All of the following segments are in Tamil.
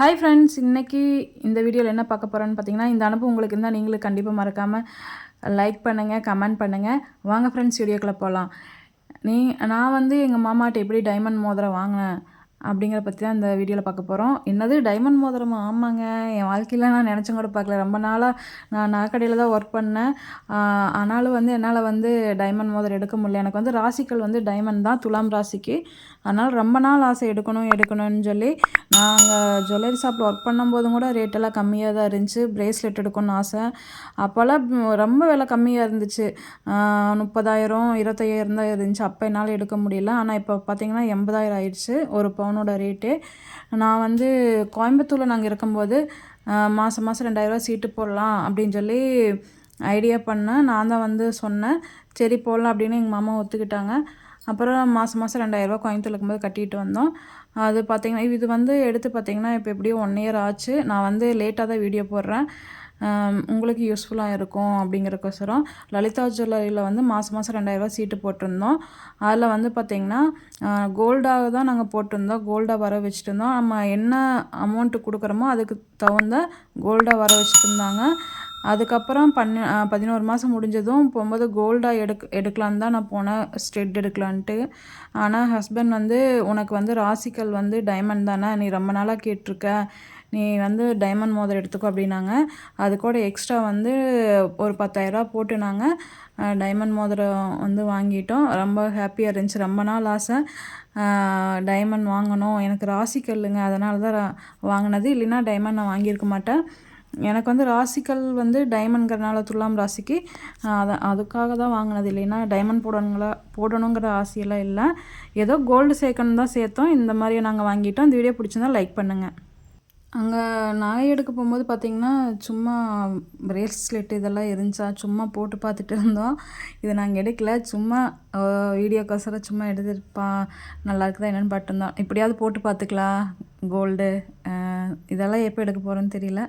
ஹாய் ஃப்ரெண்ட்ஸ் இன்றைக்கி இந்த வீடியோவில் என்ன பார்க்க போகிறோன்னு பார்த்தீங்கன்னா இந்த அனுப்பு உங்களுக்கு இருந்தால் நீங்களும் கண்டிப்பாக மறக்காமல் லைக் பண்ணுங்கள் கமெண்ட் பண்ணுங்கள் வாங்க ஃப்ரெண்ட்ஸ் வீடியோக்குள்ளே போகலாம் நீ நான் வந்து எங்கள் மாமாட்ட எப்படி டைமண்ட் மோதிரம் வாங்கினேன் அப்படிங்கிற பற்றி தான் இந்த வீடியோவில் பார்க்க போகிறோம் என்னது டைமண்ட் மோதிரமா? ஆமாங்க. என் வாழ்க்கையில் நான் நினச்சும் கூட பார்க்கல. ரொம்ப நாளாக நான் நகைக்கடையில் தான் ஒர்க் பண்ணேன். ஆனாலும் வந்து என்னால் வந்து டைமண்ட் மோதிரம் எடுக்க முடியல. எனக்கு வந்து ராசிக்கள் வந்து டைமண்ட் தான் துலாம் ராசிக்கு. அதனால் ரொம்ப நாள் ஆசை எடுக்கணும் எடுக்கணும்னு சொல்லி நாங்கள் ஜுவல்லரி ஷாப்பில் ஒர்க் பண்ணும்போதும் கூட ரேட்டெல்லாம் கம்மியாக தான் இருந்துச்சு. ப்ரேஸ்லெட் எடுக்கணும்னு ஆசை. அப்போல்லாம் ரொம்ப விலை கம்மியாக இருந்துச்சு. முப்பதாயிரம் இருபத்தையாயிரம் தான் இருந்துச்சு. அப்போ என்னால் எடுக்க முடியல. ஆனால் இப்போ பார்த்தீங்கன்னா எண்பதாயிரம் ஆயிடுச்சு. ஒரு பவுனோட ரேட்டு நான் வந்து கோயம்புத்தூரில் நாங்கள் இருக்கும்போது மாதம் மாதம் ரெண்டாயிரரூவா சீட்டு போடலாம் அப்படின்னு சொல்லி ஐடியா பண்ணேன். நான் தான் வந்து சொன்னேன். சரி போடலாம் அப்படின்னு எங்கள் மாமா ஒத்துக்கிட்டாங்க. அப்புறம் மாதம் மாதம் ரெண்டாயிரரூவா கோயம்புத்தூர் இருக்கும்போது கட்டிட்டு வந்தோம். அது பார்த்தீங்கன்னா இது வந்து எடுத்து பார்த்திங்கன்னா இப்போ எப்படியும் ஒன் இயர் ஆச்சு. நான் வந்து லேட்டாக தான் வீடியோ போடுறேன். உங்களுக்கு யூஸ்ஃபுல்லாக இருக்கும் அப்படிங்கிறக்கோசரம் லலிதா ஜுவல்லரியில் வந்து மாதம் மாதம் ரெண்டாயிரரூவா சீட்டு போட்டிருந்தோம். அதில் வந்து பார்த்திங்கன்னா கோல்டாக தான் நாங்கள் போட்டிருந்தோம். கோல்டாக வர வச்சுட்டு இருந்தோம். நம்ம என்ன அமௌண்ட்டு கொடுக்குறோமோ அதுக்கு தகுந்த கோல்டாக வர வச்சுட்டு இருந்தாங்க. அதுக்கப்புறம் பன்ன பதினோரு மாதம் முடிஞ்சதும் போகும்போது கோல்டாக எடுக் எடுக்கலான்னு தான் நான் போனேன் ஸ்டெட் எடுக்கலான்ட்டு. ஆனால் ஹஸ்பண்ட் வந்து உனக்கு வந்து ராசிக்கல் வந்து டைமண்ட் தானே நீ ரொம்ப நாளாக கேட்டிருக்க நீ வந்து டைமண்ட் மோதிரம் எடுத்துக்கோ அப்படின்னாங்க. அது கூட எக்ஸ்ட்ரா வந்து ஒரு பத்தாயிரரூபா போட்டு நாங்கள் டைமண்ட் மோதிரம் வந்து வாங்கிட்டோம். ரொம்ப ஹாப்பியாக இருந்துச்சு. ரொம்ப நாள் ஆசை. டைமண்ட் வாங்கணும். எனக்கு ராசிக்கல்லுங்க. அதனால தான் ரா- வாங்கினது. இல்லைன்னா டைமண்ட் நான் வாங்கியிருக்க மாட்டேன். எனக்கு வந்து ராசிக்கல் வந்து டைமண்ட்ங்கிறனால துலாம் ராசிக்கு அதை அதுக்காக தான் வாங்கினது இல்லைன்னா டைமண்ட் போடணுங்களா போடணுங்கிற ஆசையெல்லாம் இல்லை. ஏதோ கோல்டு சேர்க்கணும் தான் சேர்த்தோம். இந்த மாதிரியே நாங்கள் வாங்கிட்டோம். இந்த வீடியோ பிடிச்சிருந்தா லைக் பண்ணுங்கள் அங்கே நகை எடுக்க போகும்போது பார்த்திங்கன்னா சும்மா பிரேஸ்லெட் இதெல்லாம் இருந்துச்சா? சும்மா போட்டு பார்த்துட்டு இருந்தோம். இதை நாங்கள் எடுக்கல. சும்மா வீடியோக்கோசரம் சும்மா எடுத்துருப்பா. நல்லா இருக்குதா என்னென்னு பார்த்துருந்தோம் இப்படியாவது போட்டு பார்த்துக்கலாம். கோல்டு இதெல்லாம் எப்போ எடுக்க போகிறோன்னு தெரியல.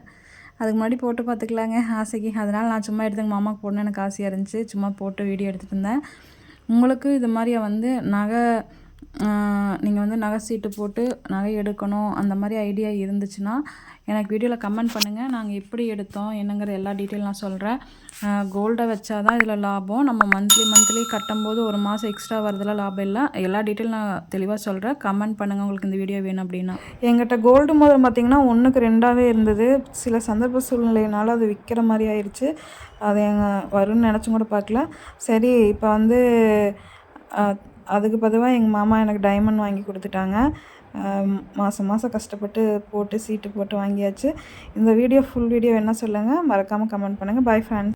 அதுக்கு முன்னாடி போட்டு பார்த்துக்கலாங்க ஆசைக்கு. அதனால் நான் சும்மா எடுத்து எங்கள் மாமாவுக்கு போடணும்னு எனக்கு ஆசையாக இருந்துச்சு. சும்மா போட்டு வீடியோ எடுத்துகிட்டு இருந்தேன். உங்களுக்கு இது மாதிரியா வந்து நகை நீங்கள் வந்து நகை சீட்டு போட்டு நகை எடுக்கணும் அந்த மாதிரி ஐடியா இருந்துச்சுன்னா எனக்கு வீடியோவில் கமெண்ட் பண்ணுங்கள் நாங்கள் எப்படி எடுத்தோம் என்னங்கிற எல்லா டீட்டெயில் நான் சொல்கிறேன் கோல்டை வச்சா தான் இதில் லாபம். நம்ம மந்த்லி மந்த்லி கட்டும்போது ஒரு மாதம் எக்ஸ்ட்ரா வரதுல லாபம் இல்லை. எல்லா டீட்டெயில் நான் தெளிவாக சொல்கிறேன் கமெண்ட் பண்ணுங்கள் உங்களுக்கு இந்த வீடியோ வேணும் அப்படின்னா. எங்கிட்ட கோல்டு மோதிரம் பார்த்திங்கன்னா ஒன்றுக்கு ரெண்டாகவே இருந்தது. சில சந்தர்ப்ப சூழ்நிலையினால அது விற்கிற மாதிரி ஆயிடுச்சு அது எங்கள் வரும்னு நினச்சும் கூட பார்க்கல சரி இப்போ வந்து அதுக்கு பதிவாக எங்கள் மாமா எனக்கு டைமண்ட் வாங்கி கொடுத்துட்டாங்க. மாதம் மாதம் கஷ்டப்பட்டு போட்டு சீட்டு போட்டு வாங்கியாச்சு. இந்த வீடியோ ஃபுல் வீடியோ என்ன சொல்லுங்கள் மறக்காமல் கமெண்ட் பண்ணுங்கள் பை ஃப்ரெண்ட்ஸ்